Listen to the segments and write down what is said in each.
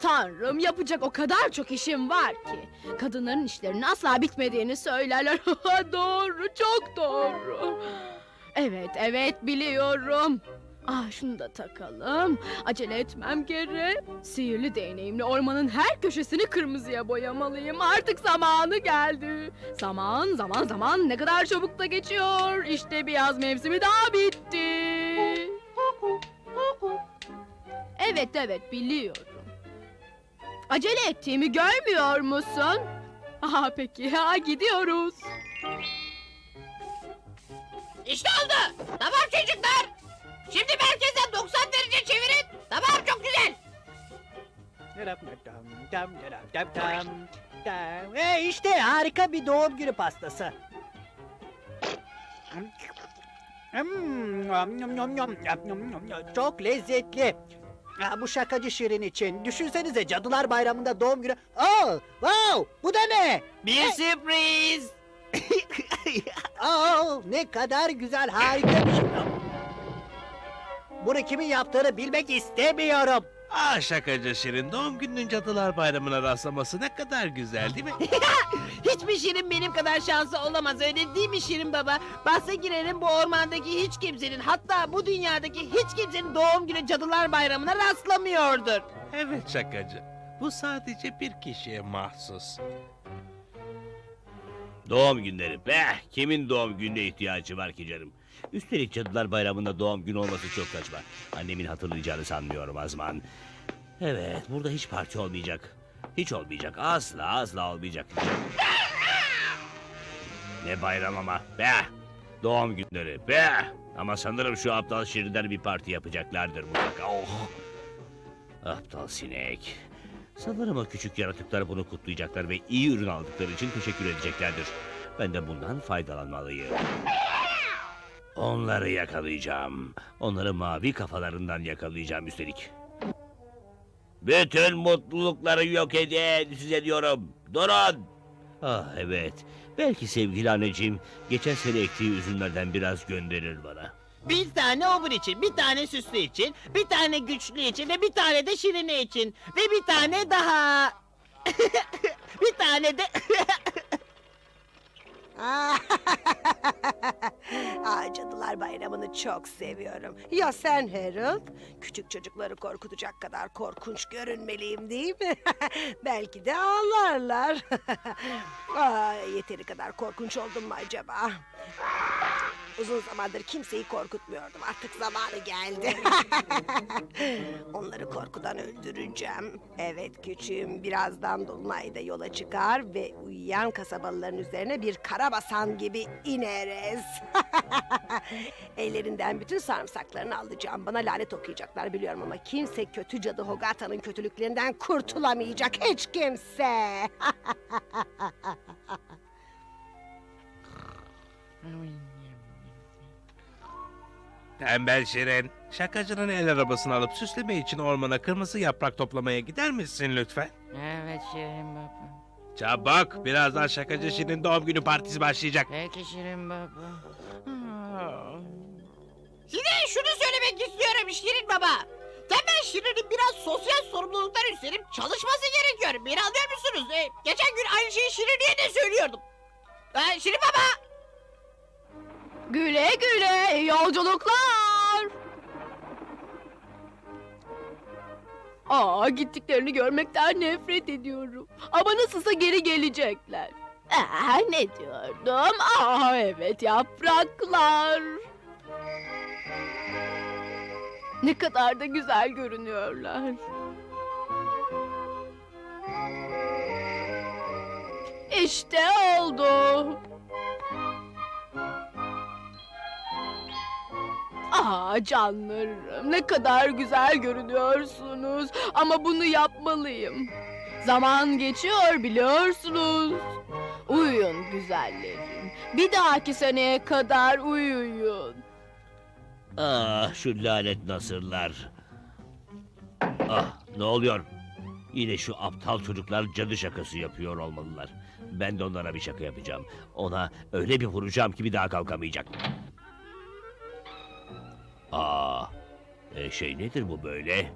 Tanrım yapacak o kadar çok işim var ki. Kadınların işlerinin asla bitmediğini söylerler. doğru çok doğru. Evet evet biliyorum. Ah şunu da takalım. Acele etmem gerek. Sihirli değneğimle ormanın her köşesini kırmızıya boyamalıyım. Artık zamanı geldi. Zaman zaman zaman ne kadar çabuk da geçiyor. İşte bir yaz mevsimi daha bitti. Evet evet biliyorum. Acele ettiğimi görmüyor musun? Aha peki ha gidiyoruz. İşte oldu. Tamam çocuklar. Şimdi merkezden 90 derece çevirin. Tamam çok güzel. E işte harika bir doğum günü pastası. Hmm. Çok lezzetli. Ha, bu şakacı şirin için. Düşünsenize cadılar bayramında doğum günü. Oh, wow, bu da ne? Bir sürpriz. Oh, ne kadar güzel, harika bir şey. Bunu kimin yaptığını bilmek istemiyorum. Ah şakacı Şirin, doğum gününün Cadılar Bayramı'na rastlaması ne kadar güzel değil mi? Hiçbir şirin benim kadar şanslı olamaz öyle değil mi Şirin baba? Bahse girerim bu ormandaki hiç kimsenin hatta bu dünyadaki hiç kimsenin doğum günü cadılar bayramına rastlamıyordur. Evet şakacı, bu sadece bir kişiye mahsus. Doğum günleri. Be, kimin doğum gününe ihtiyacı var ki canım? Üstelik Cadılar Bayramı'nda doğum günü olması çok saçma. Annemin hatırlayacağını sanmıyorum Azman. Evet, burada hiç parti olmayacak. Hiç olmayacak. Asla asla olmayacak. Ne bayram ama. Be! Doğum günleri. Be! Ama sanırım şu aptal şirinler bir parti yapacaklardır mutlaka. Oh! Aptal sinek. Sanırım o küçük yaratıklar bunu kutlayacaklar ve iyi ürün aldıkları için teşekkür edeceklerdir. Ben de bundan faydalanmalıyım. Onları yakalayacağım. Onları mavi kafalarından yakalayacağım üstelik. Bütün mutlulukları yok edin size diyorum. Durun. Ah evet. Belki sevgili anneciğim geçen sene ektiği üzümlerden biraz gönderir bana. Bir tane obur için, bir tane süslü için, bir tane güçlü için ve bir tane de şirini için. Ve bir tane daha. bir tane de... Aa, Cadılar Bayramı'nı çok seviyorum. Ya sen Harold? Küçük çocukları korkutacak kadar korkunç görünmeliyim değil mi? Belki de ağlarlar. Aa, yeteri kadar korkunç oldum mu acaba? Uzun zamandır kimseyi korkutmuyordum. Artık zamanı geldi. Onları korkudan öldüreceğim. Evet küçüğüm birazdan Dolunay'da yola çıkar ve uyuyan kasabalıların üzerine bir karabasan gibi ineriz. Ellerinden bütün sarımsaklarını alacağım. Bana lanet okuyacaklar biliyorum ama kimse kötü cadı Hogata'nın kötülüklerinden kurtulamayacak. Hiç kimse. Tembel Şirin, şakacının el arabasını alıp süsleme için ormana kırmızı yaprak toplamaya gider misin lütfen? Evet Şirin baba. Çabuk, birazdan şakacı Şirin doğum günü partisi başlayacak. Peki Şirin baba. Size şunu söylemek istiyorum Şirin baba. Tembel Şirin'in biraz sosyal sorumluluklar üstlenip çalışması gerekiyor. Beni anlıyor musunuz? Ee, geçen gün aynı şeyi Şirin'e de söylüyordum. Ee, Şirin baba. Güle güle yolculuklar. Aa gittiklerini görmekten nefret ediyorum. Ama nasılsa geri gelecekler. Aa, ne diyordum? Aa evet yapraklar. Ne kadar da güzel görünüyorlar. İşte oldu. Aa canlarım ne kadar güzel görünüyorsunuz ama bunu yapmalıyım. Zaman geçiyor biliyorsunuz. Uyuyun güzellerim. Bir dahaki seneye kadar uyuyun. Ah şu lanet nasırlar. Ah ne oluyor? Yine şu aptal çocuklar cadı şakası yapıyor olmalılar. Ben de onlara bir şaka yapacağım. Ona öyle bir vuracağım ki bir daha kalkamayacak. Aa, e, şey nedir bu böyle?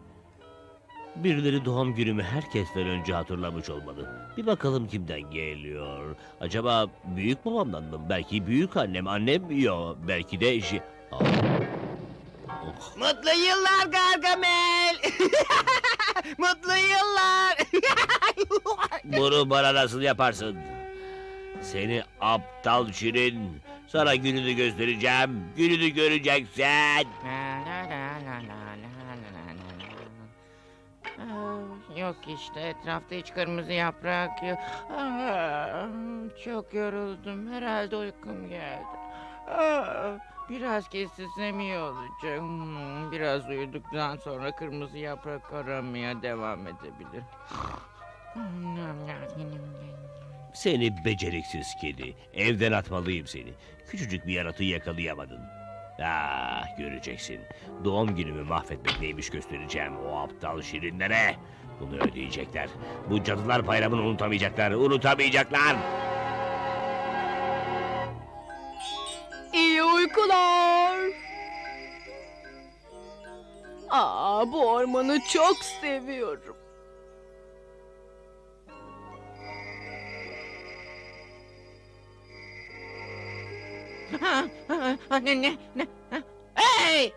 Birileri doğum günümü herkesten önce hatırlamış olmalı. Bir bakalım kimden geliyor. Acaba büyük babamdan mı? Belki büyük annem, annem yok. Belki de şey... Aa. Oh. Mutlu yıllar Gargamel. Mutlu yıllar. Bunu bana nasıl yaparsın? Seni aptal şirin. Sana gününü göstereceğim. Gününü göreceksin. Yok işte etrafta hiç kırmızı yaprak yok. Çok yoruldum. Herhalde uykum geldi. Biraz kestisem iyi olacak. Hmm, biraz uyuduktan sonra kırmızı yaprak aramaya devam edebilir. Hmm, seni beceriksiz kedi. Evden atmalıyım seni. Küçücük bir yaratığı yakalayamadın. Ah göreceksin. Doğum günümü mahvetmek neymiş göstereceğim o aptal şirinlere. Bunu ödeyecekler. Bu cadılar bayramını unutamayacaklar. Unutamayacaklar. İyi uykular. Aa bu ormanı çok seviyorum. Ne ne ne? Hey!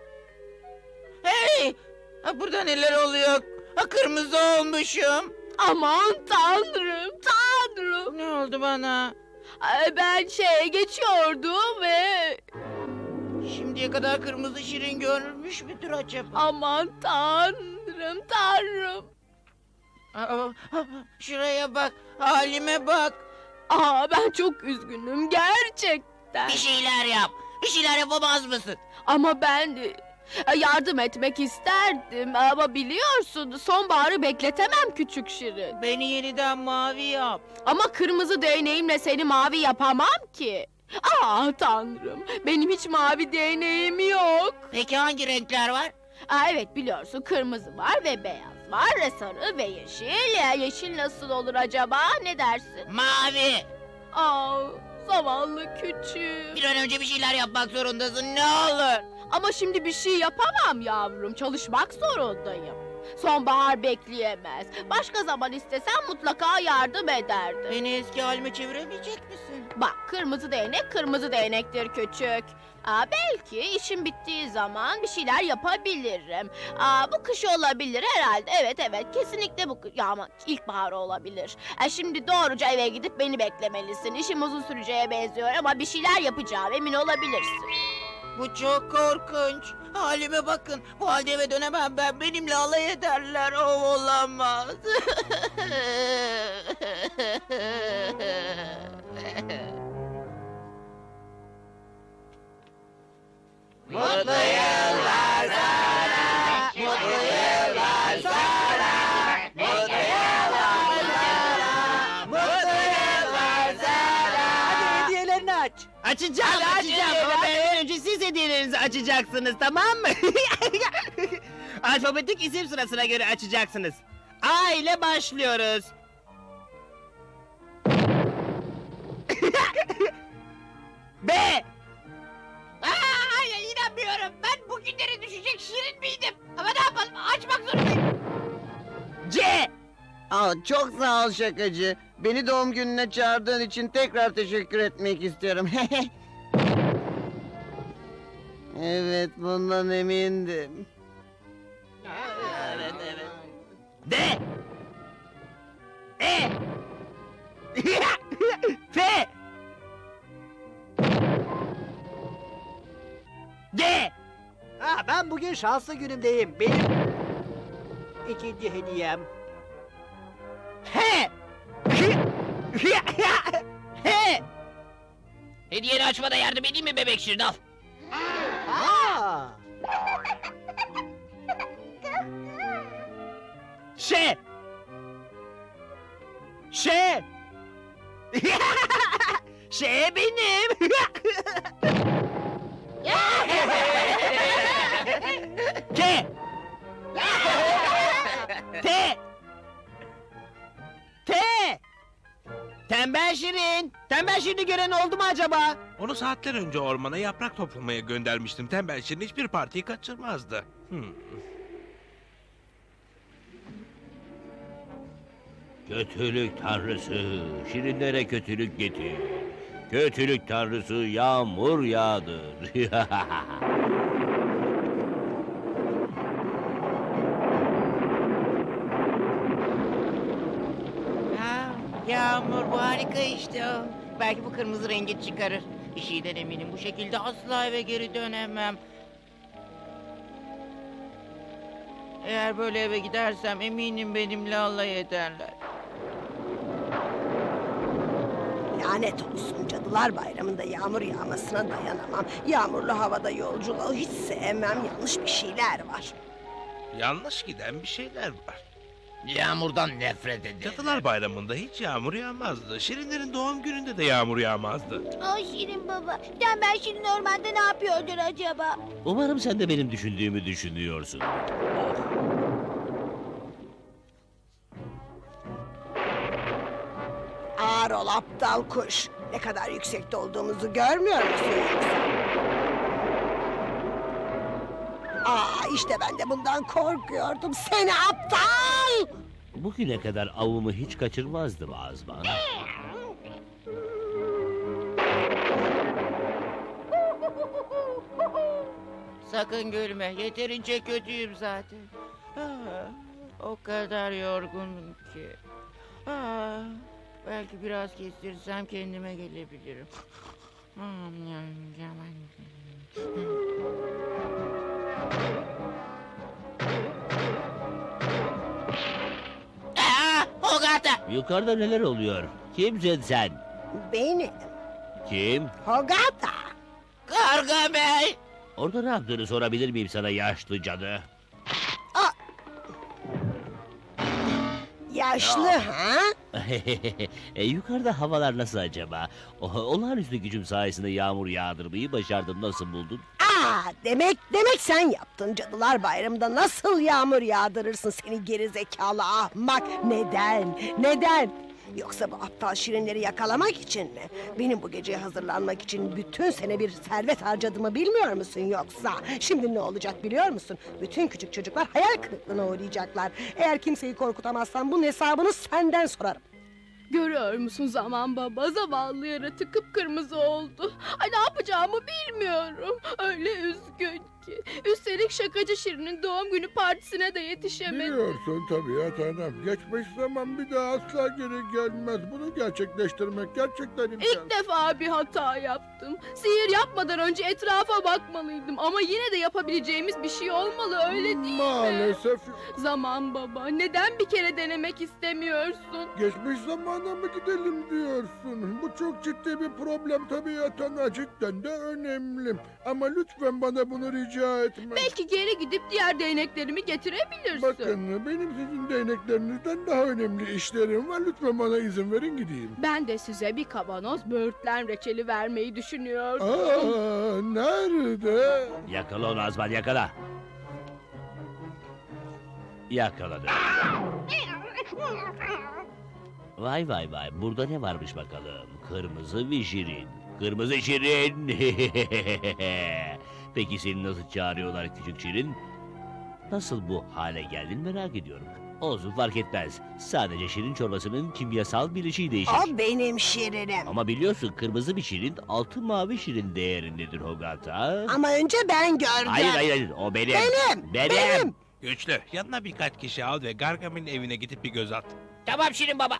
Hey! Ha, burada neler oluyor? Ha, kırmızı olmuşum. Aman tanrım tanrım. Ne oldu bana? Ay, Ben şey geçiyordum ve Şimdiye kadar kırmızı şirin görmüş müdür acaba? aman tanrım tanrım. Aa, şuraya bak, halime bak. Aa ben çok üzgünüm gerçekten. Bir şeyler yap. Bir şeyler yapamaz mısın? Ama ben e, yardım etmek isterdim ama biliyorsun sonbaharı bekletemem küçük şirin. Beni yeniden mavi yap. Ama kırmızı değneğimle seni mavi yapamam ki. Aa tanrım benim hiç mavi değneğim yok. Peki hangi renkler var? Aa, evet biliyorsun kırmızı var ve beyaz var ve sarı ve yeşil. Ya, yeşil nasıl olur acaba ne dersin? Mavi. Aa zavallı küçüğüm. Bir an önce bir şeyler yapmak zorundasın ne olur. Ama şimdi bir şey yapamam yavrum. Çalışmak zorundayım. Sonbahar bekleyemez. Başka zaman istesem mutlaka yardım ederdim. Beni eski halime çeviremeyecek misin? Bak kırmızı değnek kırmızı değnektir küçük. Aa, belki işim bittiği zaman bir şeyler yapabilirim. Aa, bu kış olabilir herhalde. Evet evet kesinlikle bu kı- ya ama ilkbahar olabilir. E, şimdi doğruca eve gidip beni beklemelisin. İşim uzun süreceğe benziyor ama bir şeyler yapacağım emin olabilirsin. Bu çok korkunç. Halime bakın. Bu halde eve dönemem ben. Benimle alay ederler. O olamaz. Mutlu yıllar sana. Mutlu yıllar sana. Mutlu yıllar sana. Mutlu yıllar sana. Hadi hediyelerini aç. Açacağım, Hadi açacağım. Ama ben önce siz hediyelerinizi açacaksınız, tamam mı? Alfabetik isim sırasına göre açacaksınız. A ile başlıyoruz. B! günlere düşecek şirin miydim? Ama ne yapalım açmak zorundayım. C! Aa, çok sağ ol şakacı. Beni doğum gününe çağırdığın için tekrar teşekkür etmek istiyorum. evet bundan emindim. Evet evet. D! E! F! G! Ben bugün şanslı günümdeyim. Benim ikinci hediyem. H! H! Hediyeni açmada yardım edeyim mi bebek Şirin al. Aa! Ş! Ş! Ş benim! T! T! Tembel Şirin. Tembel Şirin'i gören oldu mu acaba? Onu saatler önce ormana yaprak toplamaya göndermiştim. Tembel Şirin hiçbir partiyi kaçırmazdı. Hmm. Kötülük tanrısı, şirinlere kötülük getir. Kötülük tanrısı yağmur yağdır. Ha, yağmur bu harika işte o. Belki bu kırmızı rengi çıkarır. Bir şeyden eminim bu şekilde asla eve geri dönemem. Eğer böyle eve gidersem eminim benimle alay ederler. Lanet olsun cadılar bayramında yağmur yağmasına dayanamam. Yağmurlu havada yolculuğu hiç sevmem. Yanlış bir şeyler var. Yanlış giden bir şeyler var. Yağmurdan nefret ederim. Cadılar Bayramı'nda hiç yağmur yağmazdı. Şirinlerin doğum gününde de yağmur yağmazdı. Ay Şirin baba, tembel Şirin ormanda ne yapıyordur acaba? Umarım sen de benim düşündüğümü düşünüyorsun. Ağır ol aptal kuş. Ne kadar yüksekte olduğumuzu görmüyor musun yoksa? Aa işte ben de bundan korkuyordum. Seni aptal! Bugüne kadar avımı hiç kaçırmazdım Azman. Sakın gülme. Yeterince kötüyüm zaten. Ah, o kadar yorgunum ki. Ah, belki biraz kestirsem kendime gelebilirim. Aa, Hogata. Yukarıda neler oluyor? Kimsin sen? Benim. Kim? Hogata. Karga Bey. Orada ne yaptığını sorabilir miyim sana yaşlı cadı? Yaşlı ha? e, yukarıda havalar nasıl acaba? O, olağanüstü gücüm sayesinde yağmur yağdırmayı başardım. Nasıl buldun? Demek demek sen yaptın cadılar bayramında nasıl yağmur yağdırırsın seni geri zekalı ahmak neden neden Yoksa bu aptal şirinleri yakalamak için mi? Benim bu geceye hazırlanmak için bütün sene bir servet harcadığımı bilmiyor musun yoksa? Şimdi ne olacak biliyor musun? Bütün küçük çocuklar hayal kırıklığına uğrayacaklar. Eğer kimseyi korkutamazsan bunun hesabını senden sorarım. Görüyor musun zaman baba? Zavallı yaratık kıpkırmızı oldu. Ay ne yapacağımı bilmiyorum. Öyle üzgün ki. Üstelik şakacı Şirin'in doğum günü partisine de yetişemedi. Biliyorsun tabiat hanım. Geçmiş zaman bir daha asla geri gelmez. Bunu gerçekleştirmek gerçekten imkansız. İlk defa bir hata yaptım. Sihir yapmadan önce etrafa bakmalıydım. Ama yine de yapabileceğimiz bir şey olmalı öyle değil mi? Maalesef Zaman baba neden bir kere denemek istemiyorsun? geçmiş zamana mı gidelim diyorsun. Bu çok ciddi bir problem tabiat ana. Cidden de önemli. Ama lütfen bana bunu rica etme. Belki geri gidip diğer değneklerimi getirebilirsin. Bakın benim sizin değneklerinizden daha önemli işlerim var. Lütfen bana izin verin gideyim. Ben de size bir kavanoz böğürtlen reçeli vermeyi düşünüyordum. Aa, nerede? Yakala onu Azman yakala. Yakaladım. Vay vay vay burada ne varmış bakalım. Kırmızı şirin. Kırmızı şirin. Peki seni nasıl çağırıyorlar küçük şirin? Nasıl bu hale geldin merak ediyorum. Olsun fark etmez. Sadece şirin çorbasının kimyasal bileşiği değişir. O benim şirinim. Ama biliyorsun kırmızı bir şirin altı mavi şirin değerindedir Hogata. Ama önce ben gördüm. Hayır hayır hayır o benim. Benim, Benim. benim. Güçlü, yanına birkaç kişi al ve Gargamel'in evine gidip bir göz at. Tamam Şirin baba.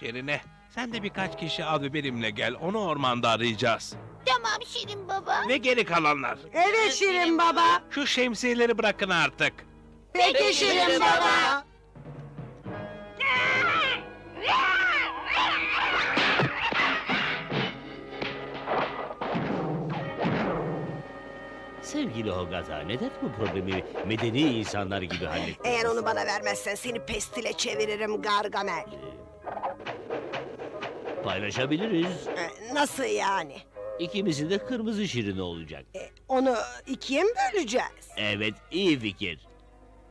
Şirine, sen de birkaç kişi al ve benimle gel. Onu ormanda arayacağız. Tamam Şirin baba. Ve geri kalanlar. Evet Şirin baba. Şu şemsiyeleri bırakın artık. Peki Şirin baba. Sevgili Hogata neden bu problemi medeni insanlar gibi hallettin? Eğer onu bana vermezsen seni pestile çeviririm Gargamel. Paylaşabiliriz. Ee, Nasıl yani? İkimizin de kırmızı şirini olacak. Ee, Onu ikiye mi böleceğiz? Evet iyi fikir.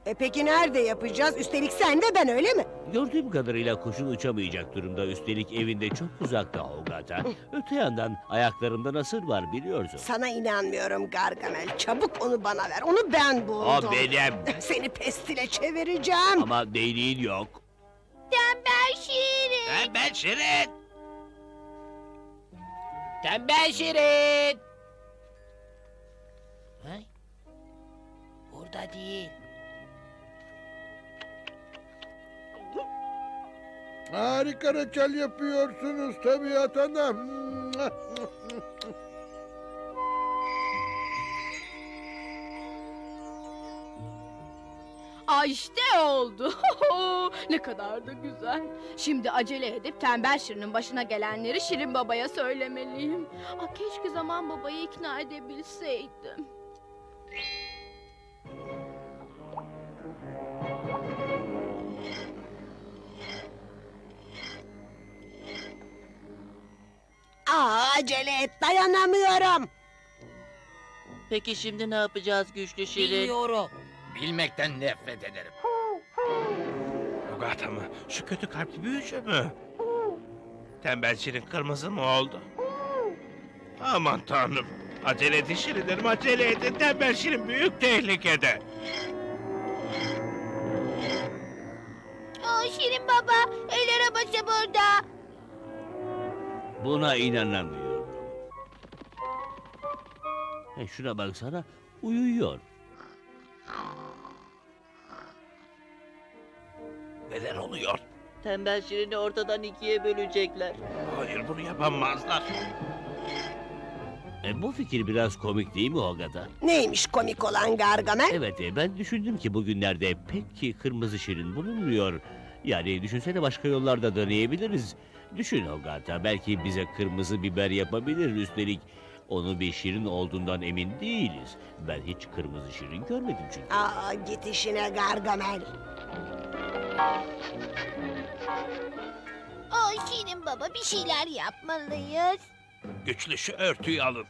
E peki nerede yapacağız? Üstelik sen de ben öyle mi? Gördüğüm kadarıyla kuşun uçamayacak durumda. Üstelik evinde çok uzakta Hogata. Öte yandan ayaklarımda nasır var biliyorsun. Sana inanmıyorum Gargamel. Çabuk onu bana ver. Onu ben buldum. O benim. Seni pestile çevireceğim. Ama değneğin yok. Tembel Şirin. Ben, ben Şirin. Tembel Şirin. Ha? Burada değil. Harika reçel yapıyorsunuz tabiat ana. Ay işte oldu. ne kadar da güzel. Şimdi acele edip tembel Şirin'in başına gelenleri Şirin Baba'ya söylemeliyim. Ah keşke zaman babayı ikna edebilseydim. Aa, acele et dayanamıyorum. Peki şimdi ne yapacağız güçlü Şirin? Biliyorum. Bilmekten nefret ederim. Hogata mı? Şu kötü kalpli büyücü mü? Tembel Şirin kırmızı mı oldu? Aman tanrım. Acele edin Şirinlerim acele edin. Tembel Şirin büyük tehlikede. Aa, Şirin baba. El arabası burada. Buna inanamıyorum. He, şuna baksana uyuyor. Neler oluyor? Tembel Şirin'i ortadan ikiye bölecekler. Hayır bunu yapamazlar. E, bu fikir biraz komik değil mi Hogata? Neymiş komik olan Gargamel? Evet e, ben düşündüm ki bugünlerde pek ki kırmızı şirin bulunmuyor. Yani düşünsene başka yollarda deneyebiliriz. Düşün Hogata belki bize kırmızı biber yapabilir. Üstelik onu bir şirin olduğundan emin değiliz. Ben hiç kırmızı şirin görmedim çünkü. Aa, git işine Gargamel. Aa, Şirin baba bir şeyler yapmalıyız. Güçlü şu örtüyü alın.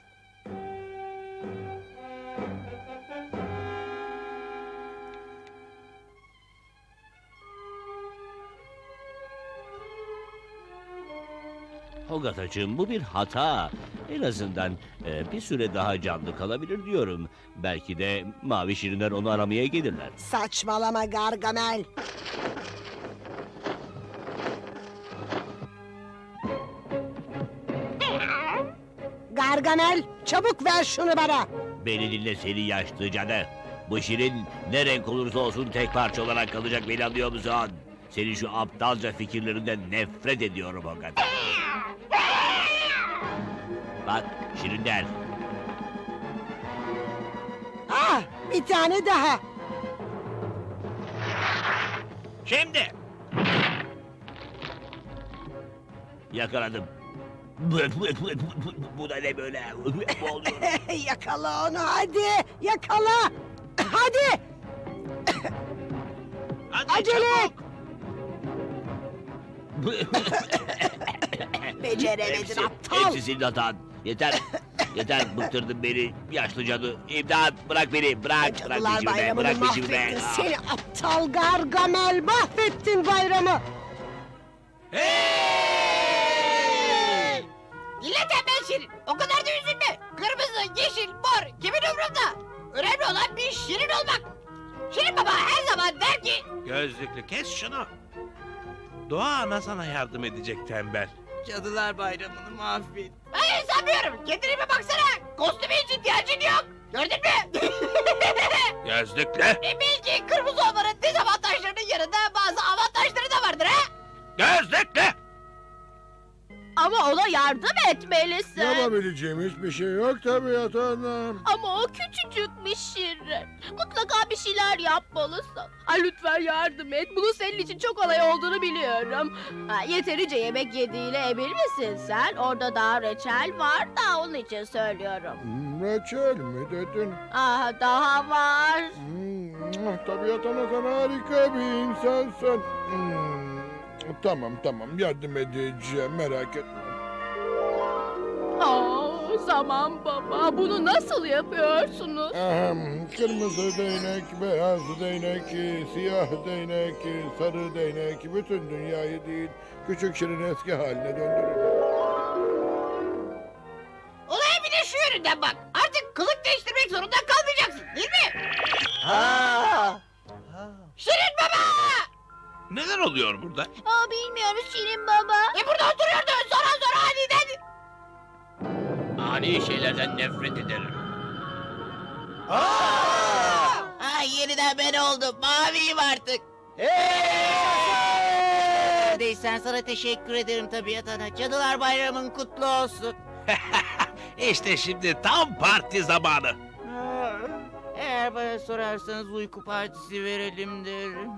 Hogatacığım bu bir hata. En azından e, bir süre daha canlı kalabilir diyorum. Belki de mavi şirinler onu aramaya gelirler. Saçmalama Gargamel. Gargamel çabuk ver şunu bana. Beni dinle seni yaşlı cadı. Bu şirin ne renk olursa olsun tek parça olarak kalacak beni anlıyor musun? Senin şu aptalca fikirlerinden nefret ediyorum o kadar. Bak şirinler. Ah bir tane daha. Şimdi. Yakaladım. Bu, da ne böyle? Yakala onu hadi. Yakala. Hadi. Hadi Acele et. çabuk. Beceremedin Hepsi, aptal. hepsi senin hatan. Yeter. Yeter bıktırdın beni yaşlı cadı. İmdat bırak beni bırak. Bırak Cadılar peşimi bayramını bırak peşimi mahvettin. Seni aptal Gargamel mahvettin bayramı. Dinle tembel Şirin. O kadar da üzülme. Kırmızı, yeşil, mor kimin umrunda? Önemli olan bir Şirin olmak. Şirin baba her zaman der ki? Gözlüklü kes şunu. Doğa ana sana yardım edecek tembel. Cadılar Bayramı'nı mahvet. Hayır sanmıyorum. Kendine bir baksana. Kostüme hiç ihtiyacın yok. Gördün mü? Gözlüklü. e belki kırmızı olmanın dezavantajlarının yanında bazı avantajları da vardır ha? Gözlüklü. Ama ona yardım etmelisin. Yapabileceğim hiçbir şey yok tabiat hanım. Ama o küçücükmüş Şirin. Mutlaka bir şeyler yapmalısın. Ay lütfen yardım et. Bunun senin için çok kolay olduğunu biliyorum. Ha, yeterince yemek yediğine emin misin sen? Orada daha reçel var da onun için söylüyorum. Hmm, Reçel mi dedin? Aha daha var. Hmm, tabiat ana sen harika bir insansın. Tamam tamam yardım edeceğim merak etme. Aa, zaman baba bunu nasıl yapıyorsunuz? Ahem, kırmızı değnek, beyaz değnek, siyah değnek, sarı değnek, bütün dünyayı değil, küçük şirin eski haline döndürün. Olaya bir de şu yönünden bak. Artık kılık değiştirmek zorunda kalmayacaksın değil mi? Ha! Şirin baba! Neler oluyor burada? Aa, bilmiyoruz Şirin baba. E burada oturuyordun sonra sonra aniden. Ani şeylerden nefret ederim. Ha yeniden ben oldum. Maviyim artık. Değilsen sana teşekkür ederim tabiat ana. Cadılar Bayramın kutlu olsun. İşte şimdi tam parti zamanı. Eğer bana sorarsanız uyku partisi verelim derim.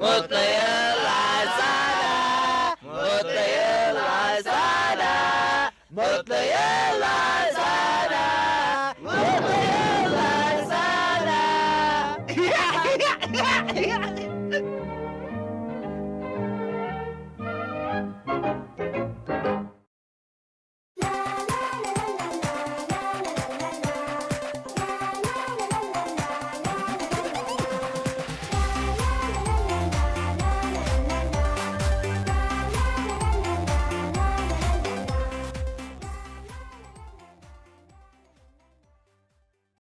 Mutlu yıllar sana. Mutlu yıllar sana. Mutlu yıllar sana.